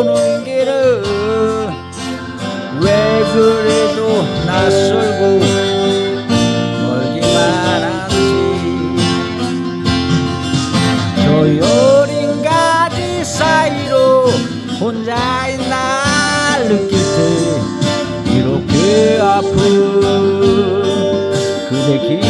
오는 길은 왜 그래도 낯설고 멀기만 한지? 저 여린 가지 사이로 혼자인 날 느낄 때 이렇게 아픈 그대 길